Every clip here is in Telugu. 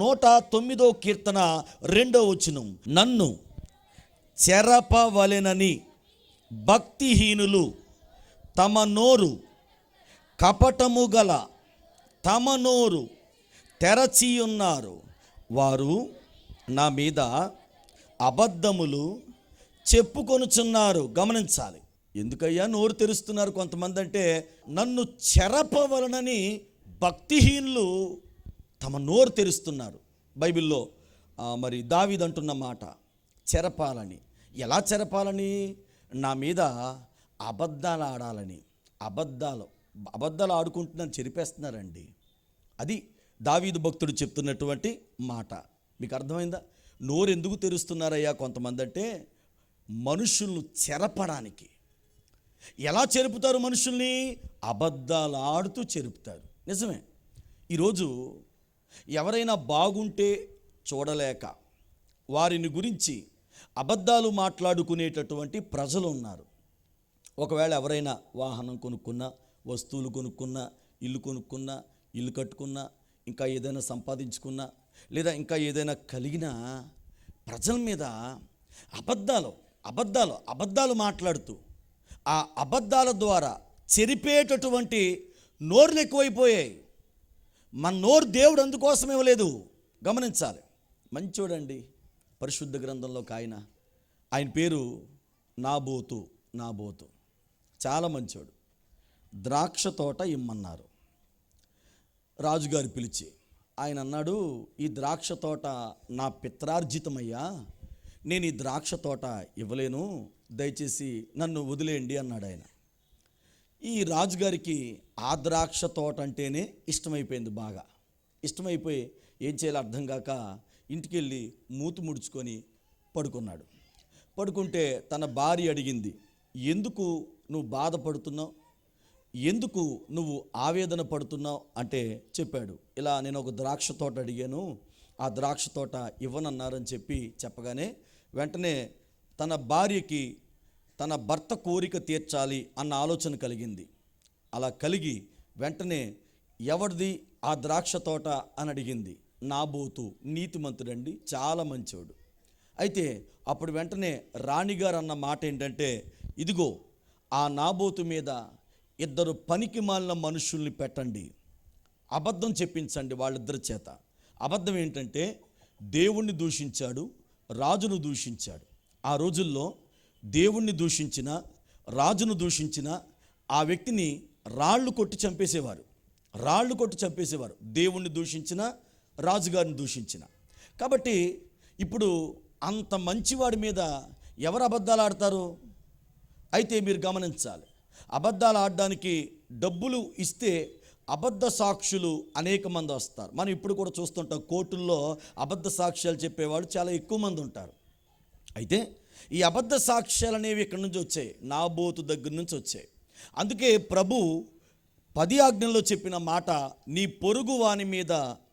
నూట తొమ్మిదో కీర్తన రెండో వచనం. నన్ను చెరపవలెనని భక్తిహీనులు తమ నోరు కపటము గల తమ నోరు తెరచి ఉన్నారు వారు నా మీద అబద్ధములు చెప్పుకొనుచున్నారు. గమనించాలి. ఎందుకయ్యా నోరు తెరుస్తున్నారు కొంతమంది అంటే నన్ను చెరపవలనని భక్తిహీనులు తమ నోరు తెరుస్తున్నారు. బైబిల్లో మరి మరి దావీదంటున్న మాట చెరపాలని. ఎలా చెరపాలని? నా మీద అబద్ధాలు ఆడాలని. అబద్ధాలు అబద్ధాలు ఆడుకుంటున్నాను చెరిపేస్తున్నారండి. అది దావీదు భక్తుడు చెప్తున్నటువంటి మాట. మీకు అర్థమైందా? నోరు ఎందుకు తెరుస్తున్నారయ్యా కొంతమంది అంటే మనుషులను చెరపడానికి. ఎలా చెరుపుతారు మనుషుల్ని? అబద్ధాలు ఆడుతూ చెరుపుతారు. నిజమే. ఈరోజు ఎవరైనా బాగుంటే చూడలేక వారిని గురించి అబద్ధాలు మాట్లాడుకునేటటువంటి ప్రజలు ఉన్నారు. ఒకవేళ ఎవరైనా వాహనం కొనుక్కున్నా వస్తువులు కొనుక్కున్నా ఇల్లు కొనుక్కున్నా ఇల్లు కట్టుకున్నా ఇంకా ఏదైనా సంపాదించుకున్నా లేదా ఇంకా ఏదైనా కలిగినా ప్రజల మీద అబద్ధాలు అబద్ధాలు అబద్ధాలు మాట్లాడుతూ ఆ అబద్ధాల ద్వారా చెరిపేటటువంటి నోర్లు ఎక్కువైపోయాయి. మన నోరు దేవుడు అందుకోసం ఇవ్వలేదు. గమనించాలి. మంచోడండి. పరిశుద్ధ గ్రంథంలో ఆయన ఆయన పేరు నాబోతు నాబోతు. చాలా మంచోడు. ద్రాక్ష తోట ఇమ్మన్నారు. రాజుగారు పిలిచి ఆయన అన్నాడు ఈ ద్రాక్ష తోట నా పిత్రార్జితమయ్యా. నేను ఈ ద్రాక్ష తోట ఇవ్వలేను. దయచేసి నన్ను వదిలేయండి అన్నాడు ఆయన. ఈ రాజుగారికి ఆ ద్రాక్ష తోట అంటేనే ఇష్టమైపోయింది బాగా. ఇష్టమైపోయి ఏం చేయాలో అర్థం కాక ఇంటికి వెళ్ళి మూతి ముడుచుకొని పడుకున్నాడు. పడుకుంటే తన భార్య అడిగింది ఎందుకు నువ్వు బాధపడుతున్నావు? ఎందుకు నువ్వు ఆవేదన పడుతున్నావు? అంటే చెప్పాడు. ఇలా నేను ఒక ద్రాక్ష తోట అడిగాను ఆ ద్రాక్ష తోట ఇవ్వనన్నారని చెప్పి చెప్పగానే వెంటనే తన భార్యకి తన భర్త కోరిక తీర్చాలి అన్న ఆలోచన కలిగింది. అలా కలిగి వెంటనే ఎవరిది ఆ ద్రాక్ష తోట అని అడిగింది. నాబోతు నీతిమంతుడండి చాలా మంచివాడు అయితే అప్పుడు వెంటనే రాణిగారు అన్న మాట ఏంటంటే ఇదిగో ఆ నాబోతు మీద ఇద్దరు పనికి మాలిన మనుషుల్ని పెట్టండి. అబద్ధం చెప్పించండి వాళ్ళిద్దరి చేత. అబద్ధం ఏంటంటే దేవుణ్ణి దూషించాడు రాజును దూషించాడు. ఆ రోజుల్లో దేవుణ్ణి దూషించిన రాజును దూషించిన ఆ వ్యక్తిని రాళ్ళు కొట్టి చంపేసేవారు. రాళ్ళు కొట్టి చంపేసేవారు. దేవుణ్ణి దూషించిన రాజుగారిని దూషించిన. కాబట్టి ఇప్పుడు అంత మంచివాడి మీద ఎవరు అబద్ధాలు ఆడతారు? అయితే మీరు గమనించాలి. అబద్ధాలు ఆడడానికి డబ్బులు ఇస్తే అబద్ధ సాక్షులు అనేక మంది వస్తారు. మనం ఇప్పుడు కూడా చూస్తుంటాం కోర్టుల్లో అబద్ధ సాక్ష్యాలు చెప్పేవాళ్ళు చాలా ఎక్కువ మంది ఉంటారు. అయితే ఈ అబద్ధ సాక్ష్యాలు అనేవి ఇక్కడి నుంచి వచ్చాయి? నాబోతు దగ్గర నుంచి వచ్చాయి. అందుకే ప్రభు పది ఆజ్ఞల్లో చెప్పిన మాట నీ పొరుగు వాని మీద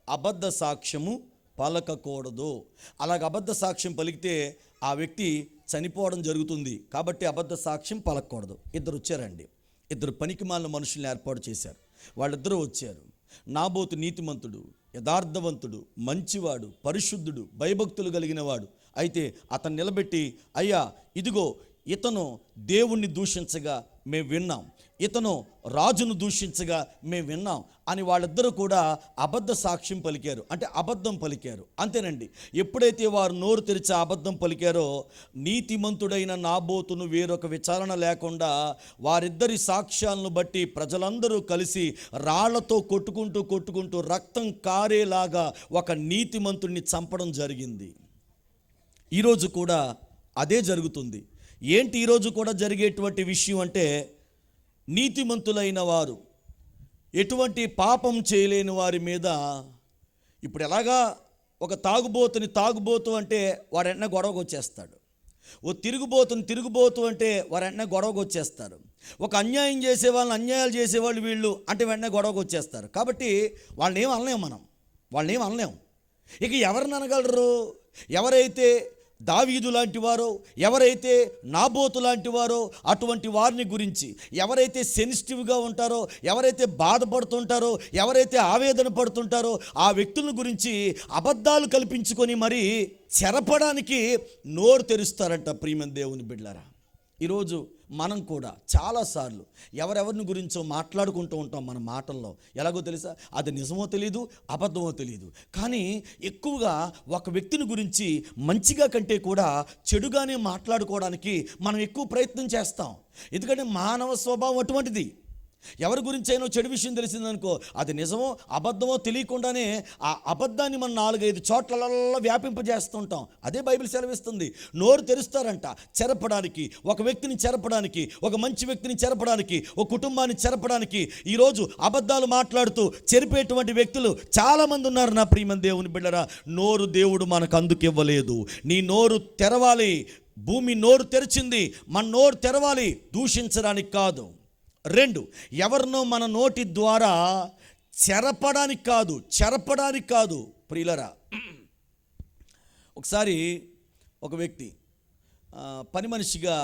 అబద్ధ సాక్ష్యము పలకకూడదు. అలాగ అబద్ధ సాక్ష్యం పలికితే ఆ వ్యక్తి చనిపోవడం జరుగుతుంది. కాబట్టి అబద్ధ సాక్ష్యం పలకూడదు ఇద్దరు వచ్చారండి. ఇద్దరు పనికిమాలిన మనుషుల్ని ఏర్పాటు చేశారు. వాళ్ళిద్దరూ వచ్చారు. నాబోతు నీతిమంతుడు యథార్థవంతుడు మంచివాడు పరిశుద్ధుడు భయభక్తులు కలిగినవాడు అయితే అతను నిలబెట్టి అయ్యా ఇదిగో ఇతను దేవుణ్ణి దూషించగా మేము విన్నాం. ఇతను రాజును దూషించగా మేము విన్నాం. అని వాళ్ళిద్దరూ కూడా అబద్ధ సాక్ష్యం పలికారు. అంటే అబద్ధం పలికారు. అంతేనండి. ఎప్పుడైతే వారు నోరు తెరిచి అబద్ధం పలికారో నీతిమంతుడైన నాబోతును వేరొక విచారణ లేకుండా వారిద్దరి సాక్ష్యాలను బట్టి ప్రజలందరూ కలిసి రాళ్ళతో కొట్టుకుంటూ కొట్టుకుంటూ రక్తం కారేలాగా ఒక నీతిమంతుడిని చంపడం జరిగింది. ఈరోజు కూడా అదే జరుగుతుంది. ఏంటి ఈరోజు కూడా జరిగేటువంటి విషయం అంటే నీతిమంతులైన వారు ఎటువంటి పాపం చేయలేని వారి మీద ఇప్పుడు ఎలాగా ఒక తాగుబోతుని తాగుబోతు అంటే వాడు గొడవకు వచ్చేస్తాడు. ఓ తిరుగుబోతుని తిరుగుబోతు అంటే వారెన్న గొడవకు వచ్చేస్తారు. ఒక అన్యాయం చేసే వాళ్ళని అన్యాయాలు చేసేవాళ్ళు వీళ్ళు అంటే వెంటనే గొడవకు వచ్చేస్తారు. కాబట్టి వాళ్ళని ఏం అనలేము మనం. వాళ్ళని ఏం అనలేము ఇక ఎవరిని అనగలరు? ఎవరైతే దావీదు లాంటి వారో ఎవరైతే నాబోతు లాంటి వారో అటువంటి వారిని గురించి ఎవరైతే సెన్సిటివ్గా ఉంటారో ఎవరైతే బాధపడుతుంటారో ఎవరైతే ఆవేదన పడుతుంటారో ఆ వ్యక్తుల గురించి అబద్ధాలు కల్పించుకొని మరి చెరపడానికి నోరు తెరుస్తారంట ప్రియమన్ దేవుని బిడ్డలారా. ఈరోజు మనం కూడా చాలాసార్లు ఎవరెవరిని గురించో మాట్లాడుకుంటూ ఉంటాం మన మాటల్లో. ఎలాగో తెలుసా? అది నిజమో తెలియదు అబద్ధమో తెలియదు కానీ ఎక్కువగా ఒక వ్యక్తిని గురించి మంచిగా కంటే కూడా చెడుగానే మాట్లాడుకోవడానికి మనం ఎక్కువ ప్రయత్నం చేస్తాం. ఎందుకంటే మానవ స్వభావం అటువంటిది. ఎవరి గురించి అయినా చెడు విషయం తెలిసిందనుకో అది నిజమో అబద్ధమో తెలియకుండానే ఆ అబద్ధాన్ని మనం నాలుగైదు చోట్లలో వ్యాపింపజేస్తుంటాం. అదే బైబిల్ సెలవిస్తుంది. నోరు తెరుస్తారంట చెరపడానికి ఒక వ్యక్తిని చెరపడానికి ఒక మంచి వ్యక్తిని చెరపడానికి ఒక కుటుంబాన్ని చెరపడానికి. ఈరోజు అబద్ధాలు మాట్లాడుతూ చెరిపేటువంటి వ్యక్తులు చాలామంది ఉన్నారు నా ప్రియమని దేవుని బిడ్డరా. నోరు దేవుడు మనకు అందుకు ఇవ్వలేదు నీ నోరు తెరవాలి. భూమి నోరు తెరిచింది. మన నోరు తెరవాలి. దూషించడానికి కాదు. రెండు ఎవరినో మన నోటి ద్వారా చెరపడానికి కాదు చెరపడానికి కాదు ప్రియులరా. ఒకసారి ఒక వ్యక్తి పని మనిషిగా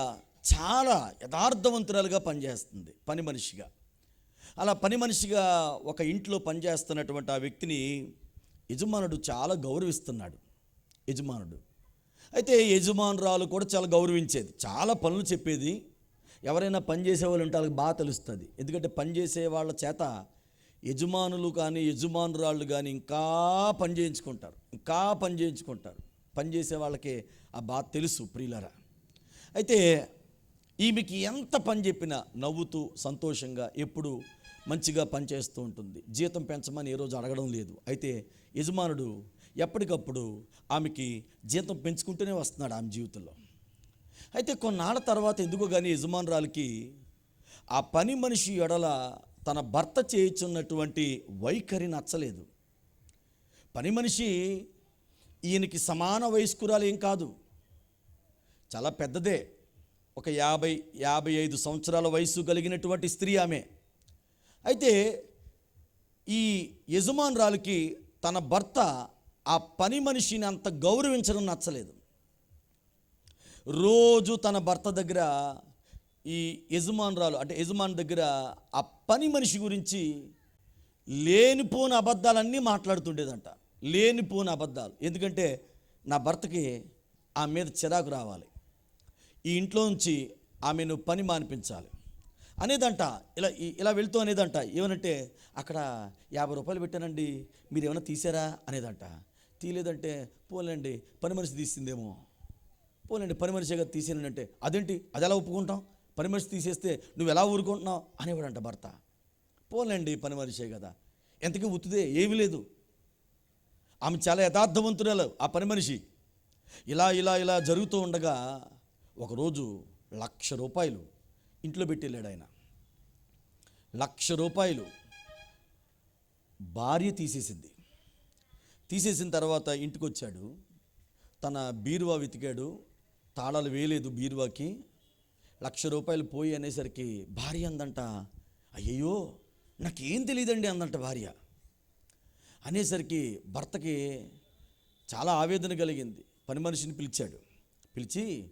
చాలా యథార్థవంతురాలుగా పనిచేస్తుంది పని మనిషిగా. అలా పని మనిషిగా ఒక ఇంట్లో పనిచేస్తున్నటువంటి ఆ వ్యక్తిని యజమానుడు చాలా గౌరవిస్తున్నాడు యజమానుడు. అయితే యజమానురాలు కూడా చాలా గౌరవించేది చాలా పనులు చెప్పేది ఎవరైనా పని చేసే వాళ్ళు ఉంటే వాళ్ళకి బాగా తెలుస్తుంది. ఎందుకంటే పనిచేసే వాళ్ళ చేత యజమానులు కానీ యజమానురాళ్ళు కానీ ఇంకా పని చేయించుకుంటారు. ఇంకా పని చేయించుకుంటారు. పని చేసే వాళ్ళకి ఆ బాధ తెలుసు ప్రియులరా. అయితే ఈమెకి ఎంత పని చెప్పినా నవ్వుతూ సంతోషంగా ఎప్పుడు మంచిగా పనిచేస్తూ ఉంటుంది. జీతం పెంచమని ఏ రోజు అడగడం లేదు. అయితే యజమానుడు ఎప్పటికప్పుడు ఆమెకి జీతం పెంచుకుంటూనే వస్తున్నాడు ఆమె జీవితంలో. అయితే కొన్నాళ్ళ తర్వాత ఎందుకో కానీ యజమానురాలకి ఆ పని మనిషి ఎడల తన భర్త చేయుచున్నటువంటి వైఖరి నచ్చలేదు. పని మనిషి ఈయనకి సమాన వయస్కురాలు ఏం కాదు. చాలా పెద్దదే. ఒక యాభై యాభై ఐదు సంవత్సరాల వయసు కలిగినటువంటి స్త్రీ ఆమె. అయితే ఈ యజమానురాలకి తన భర్త ఆ పని మనిషిని అంత గౌరవించడం నచ్చలేదు. రోజు తన భర్త దగ్గర ఈ యజమానురాలు అంటే యజమాని దగ్గర ఆ పని మనిషి గురించి లేనిపోని అబద్ధాలన్నీ మాట్లాడుతుండేదంట. లేనిపోని అబద్ధాలు. ఎందుకంటే నా భర్తకి ఆ మీద చిరాకు రావాలి. ఈ ఇంట్లో నుంచి ఆమెను పని మానిపించాలి అనేదంట. ఇలా ఇలా వెళ్తూ అనేదంట. ఏమనంటే అక్కడ యాభై రూపాయలు పెట్టానండి. మీరు ఏమైనా తీసారా? అనేదంట. తీయలేదంటే పోలేండి పని మనిషి తీసిందేమో. పోలేండి పని మనిషిగా తీసేనంటే అదేంటి? అది ఎలా ఒప్పుకుంటాం? పని మనిషి తీసేస్తే నువ్వు ఎలా ఊరుకుంటున్నావు? అనేవాడంట భర్త. పోలేండి పని మనిషే కదా. ఎంతకీ ఉత్తుదే ఏమీ లేదు. ఆమె చాలా యథార్థవంతురాలు ఆ పని మనిషి ఇలా ఇలా ఇలా జరుగుతూ ఉండగా ఒకరోజు లక్ష రూపాయలు ఇంట్లో పెట్టేళ్ళాడు ఆయన. లక్ష రూపాయలు భార్య తీసేసింది. తీసేసిన తర్వాత ఇంటికి వచ్చాడు తన బీరువా వెతికాడు. తాళాలు వేయలేదు బీరువాకి. లక్ష రూపాయలు పోయి అనేసరికి భార్య అందంట అయ్యయ్యో నాకేం తెలియదండి అందంట భార్య. అనేసరికి భర్తకి చాలా ఆవేదన కలిగింది. పని మనిషిని పిలిచాడు. పిలిచి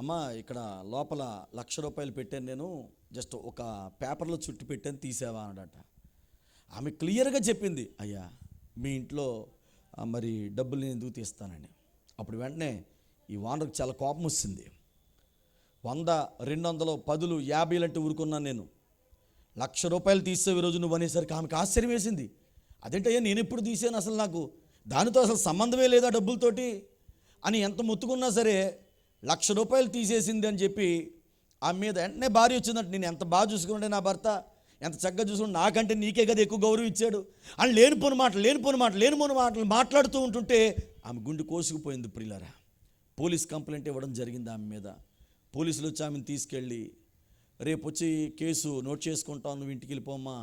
అమ్మా ఇక్కడ లోపల లక్ష రూపాయలు పెట్టాను నేను జస్ట్ ఒక పేపర్లో చుట్టి పెట్టాను తీసావా అన్నాడట. ఆమె క్లియర్గా చెప్పింది అయ్యా మీ ఇంట్లో మరి డబ్బులు నేను ఎందుకు తీస్తానని. అప్పుడు వెంటనే ఈ వానరుకు చాలా కోపం వస్తుంది. వంద రెండు వందలు పదులు యాభైలు అంటే ఊరుకున్నాను నేను. లక్ష రూపాయలు తీసేవి రోజు నువ్వు అనేసరికి ఆమెకు ఆశ్చర్యం వేసింది. అదేంటయ్యా నేను ఎప్పుడు తీసాను అసలు నాకు? దానితో అసలు సంబంధమే లేదా డబ్బులతోటి? అని ఎంత ముత్తుకున్నా సరే లక్ష రూపాయలు తీసేసింది అని చెప్పి ఆమె మీద వెంటనే భార్య వచ్చిందంట. నేను ఎంత బాగా చూసుకుంటే నా భర్త? ఎంత చక్కగా చూసుకుంటే నాకంటే నీకే కదా ఎక్కువ గౌరవం ఇచ్చాడు. అని లేనిపోని మాటలు లేనిపోని మాటలు లేనిపోని మాటలు మాట్లాడుతూ ఉంటుంటే ఆమె గుండె కోసుకుపోయింది ప్రియులరా. పోలీస్ కంప్లైంట్ ఇవ్వడం జరిగింది ఆమె మీద. పోలీసులు వచ్చి ఆమెను తీసుకెళ్ళి రేపు వచ్చి కేసు నోట్ చేసుకుంటాం నువ్వు ఇంటికి వెళ్ళిపోమ్మా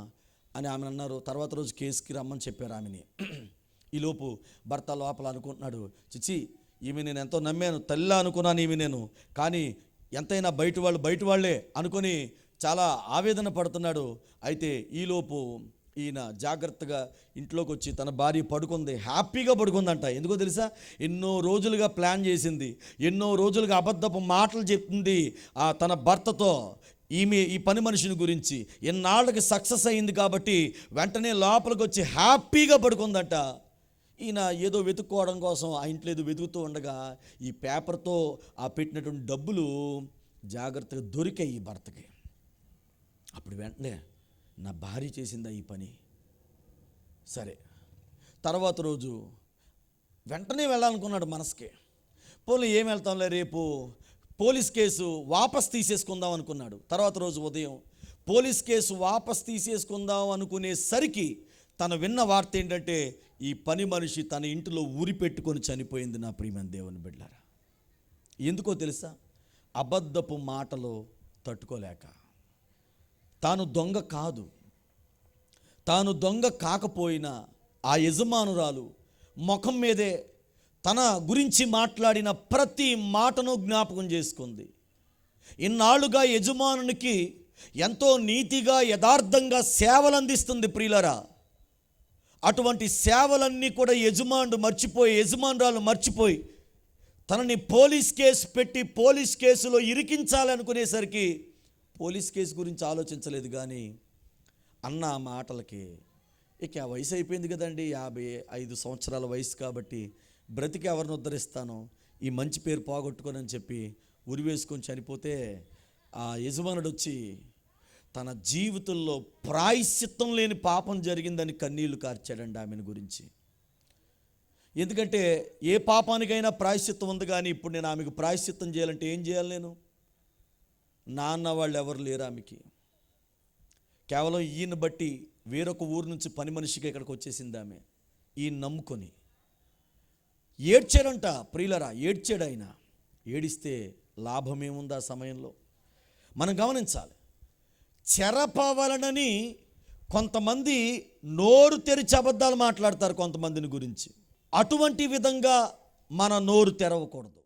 అని ఆమె అన్నారు. తర్వాత రోజు కేసుకి రమ్మని చెప్పారు ఆమెని. ఈలోపు భర్త లోపల అనుకుంటున్నాడు చిచి ఈమె నేను ఎంతో నమ్మాను తల్లి అనుకున్నాను ఈమె నేను. కానీ ఎంతైనా బయట వాళ్ళు బయట వాళ్ళే అనుకొని చాలా ఆవేదన పడుతున్నాడు. అయితే ఈలోపు ఈయన జాగ్రత్తగా ఇంట్లోకి వచ్చి తన భార్య పడుకుంది హ్యాపీగా పడుకుందంట. ఎందుకో తెలుసా? ఎన్నో రోజులుగా ప్లాన్ చేసింది ఎన్నో రోజులుగా అబద్ధపు మాటలు చెప్తుంది ఆ తన భర్తతో. ఈమె ఈ పని మనిషిని గురించి ఎన్నాళ్ళకి సక్సెస్ అయింది కాబట్టి వెంటనే లోపలికి వచ్చి హ్యాపీగా పడుకుందంట. ఈయన ఏదో వెతుక్కోవడం కోసం ఆ ఇంట్లో ఏదో వెతుకుతూ ఉండగా ఈ పేపర్తో ఆ పెట్టినటువంటి డబ్బులు జాగ్రత్తగా దొరికాయి ఈ భర్తకి. అప్పుడు వెంటనే నా భార్య చేసిందా ఈ పని? సరే. తర్వాత రోజు వెంటనే వెళ్ళాలనుకున్నాడు మనసుకి. పోలీ ఏం వెళ్తాంలే రేపు? పోలీస్ కేసు వాపస్ తీసేసుకుందాం అనుకున్నాడు. తర్వాత రోజు ఉదయం పోలీస్ కేసు వాపస్ తీసేసుకుందాం అనుకునేసరికి తను విన్న వార్త ఏంటంటే ఈ పని మనిషి తన ఇంటిలో ఊరి పెట్టుకొని చనిపోయింది నా ప్రియమైన దేవుని బిడ్డారా ఎందుకో తెలుసా? అబద్ధపు మాటలు తట్టుకోలేక. తాను దొంగ కాదు. తాను దొంగ కాకపోయినా ఆ యజమానురాలు ముఖం మీదే తన గురించి మాట్లాడిన ప్రతి మాటను జ్ఞాపకం చేసుకుంది. ఇన్నాళ్ళుగా యజమానునికి ఎంతో నీతిగా యథార్థంగా సేవలు అందిస్తుంది ప్రియులరా. అటువంటి సేవలన్నీ కూడా యజమానుడు మర్చిపోయి యజమానురాలు మర్చిపోయి తనని పోలీస్ కేసు పెట్టి పోలీస్ కేసులో ఇరికించాలనుకునేసరికి పోలీస్ కేసు గురించి ఆలోచించలేదు కానీ అన్న మాటలకి ఇక ఆ వయసు అయిపోయింది కదండి యాభై ఐదు సంవత్సరాల వయసు కాబట్టి బ్రతికి ఎవరిని ఉద్ధరిస్తాను ఈ మంచి పేరు పోగొట్టుకోనని చెప్పి ఉరి వేసుకొని చనిపోతే ఆ యజమానుడు వచ్చి తన జీవితంలో ప్రాయశ్చిత్తం లేని పాపం జరిగిందని కన్నీళ్ళు కార్చాడండి ఆమెను గురించి. ఎందుకంటే ఏ పాపానికైనా ప్రాయశ్చిత్తం ఉంది కానీ ఇప్పుడు నేను ఆమెకు ప్రాయశ్చిత్తం చేయాలంటే ఏం చేయాలి నేను? నాన్న వాళ్ళు ఎవరు లేరు ఆమెకి. కేవలం ఈయన బట్టి వేరొక ఊరు నుంచి పని మనిషికి ఇక్కడికి వచ్చేసింది ఆమె. ఈయన నమ్ముకొని. ఏడ్చాడంట ప్రియులరా ఏడ్చాడు ఆయన. ఏడిస్తే లాభమేముంది ఆ సమయంలో? మనం గమనించాలి. చెరపవలనని కొంతమంది నోరు తెరిచి అబద్ధాలు మాట్లాడతారు కొంతమందిని గురించి. అటువంటి విధంగా మన నోరు తెరవకూడదు.